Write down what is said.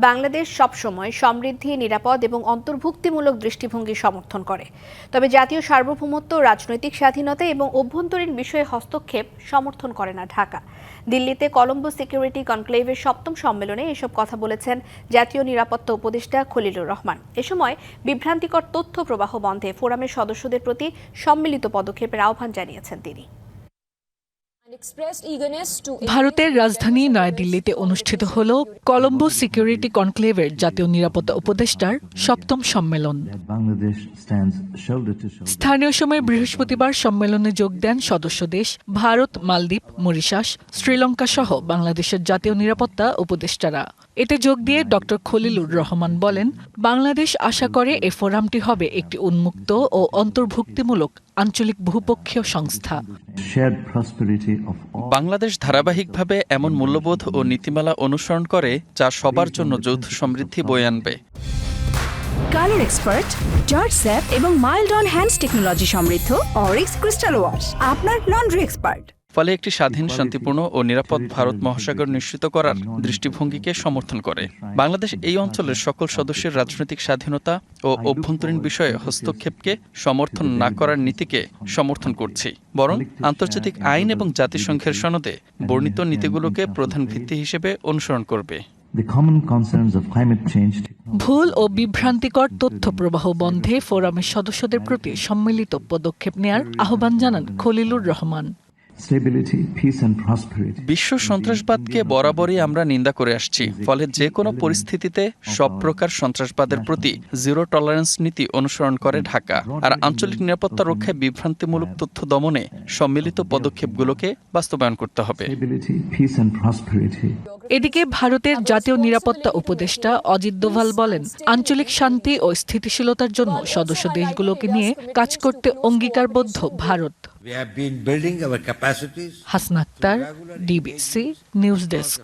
বাংলাদেশ সবসময় সমৃদ্ধি, নিরাপদ এবং অন্তর্ভুক্তিমূলক দৃষ্টিভঙ্গি সমর্থন করে। তবে জাতীয় সার্বভৌমত্ব, রাজনৈতিক স্বাধীনতা এবং অভ্যন্তরীণ বিষয়ে হস্তক্ষেপ সমর্থন করে না ঢাকা। দিল্লিতে কলম্বো সিকিউরিটি কনক্লেভের সপ্তম সম্মেলনে এসব কথা বলেছেন জাতীয় নিরাপত্তা উপদেষ্টা খলিলুর রহমান। এ সময় বিভ্রান্তিকর তথ্য প্রবাহ বন্ধে ফোরামের সদস্যদের প্রতি সম্মিলিত পদক্ষেপের আহ্বান জানিয়েছেন তিনি। ভারতের রাজধানী নয়াদিল্লিতে অনুষ্ঠিত হল কলম্বো সিকিউরিটি কনক্লেভের জাতীয় নিরাপত্তা উপদেষ্টার সপ্তম সম্মেলন. স্থানীয় সময় বৃহস্পতিবার সম্মেলনে যোগ দেন সদস্য দেশ ভারত মালদ্বীপ মরিশাস শ্রীলঙ্কা সহ বাংলাদেশের জাতীয় নিরাপত্তা উপদেষ্টারা। এতে যোগ দিয়ে ডক্টর খলিলুর রহমান বলেন বাংলাদেশ আশা করে এ ফোরামটি হবে একটি উন্মুক্ত ও অন্তর্ভুক্তিমূলক আঞ্চলিক বহুপক্ষীয় সংস্থা। Shared prosperity of all. Bangladesh ধারাবাহিকভাবে এমন মূল্যবোধ ও নীতিমালা অনুসরণ করে যা সবার জন্য যৌথ সমৃদ্ধি বয়ে আনবে কালার এক্সপার্ট জর্জ স্যাপ এবং মাইল্ড অন হ্যান্ডস টেকনোলজি সমৃদ্ধ অরিক্স ক্রিস্টাল ওয়াশ আপনার লন্ড্রি এক্সপার্ট ফলে একটি স্বাধীন শান্তিপূর্ণ ও নিরাপদ ভারত মহাসাগর নিশ্চিত করার দৃষ্টিভঙ্গিকে সমর্থন করে। বাংলাদেশ এই অঞ্চলের সকল সদস্যের রাজনৈতিক স্বাধীনতা ও অভ্যন্তরীণ বিষয়ে হস্তক্ষেপকে সমর্থন না করার নীতিকে সমর্থন করছি। বরং আন্তর্জাতিক আইন এবং জাতিসংঘের সনদে বর্ণিত নীতিগুলোকে প্রধান ভিত্তি হিসেবে অনুসরণ করবে। ভুল ও বিভ্রান্তিকর তথ্য প্রবাহ বন্ধে ফোরামের সদস্যদের প্রতি সম্মিলিত পদক্ষেপ নেয়ার আহ্বান জানান Khalilur Rahman. Stability, peace and prosperity. বিশ্ব সন্ত্রাসবাদকে বরাবরই আমরা নিন্দা করে আসছি ফলে যে কোনো পরিস্থিতিতে সব প্রকার সন্ত্রাসবাদের প্রতি জিরো টলারেন্স নীতি অনুসরণ করে ঢাকা আর আঞ্চলিক নিরাপত্তা রক্ষায় বিভ্রান্তিমূলক তথ্য দমনে সম্মিলিত পদক্ষেপগুলোকে বাস্তবায়ন করতে হবে. এদিকে ভারতের জাতীয় নিরাপত্তা উপদেষ্টা অজিত দোভাল বলেন আঞ্চলিক শান্তি ও স্থিতিশীলতার জন্য সদস্য দেশগুলোকে নিয়ে কাজ করতে অঙ্গীকারবদ্ধ Bharat Hasnaktar, DBC, News Desk.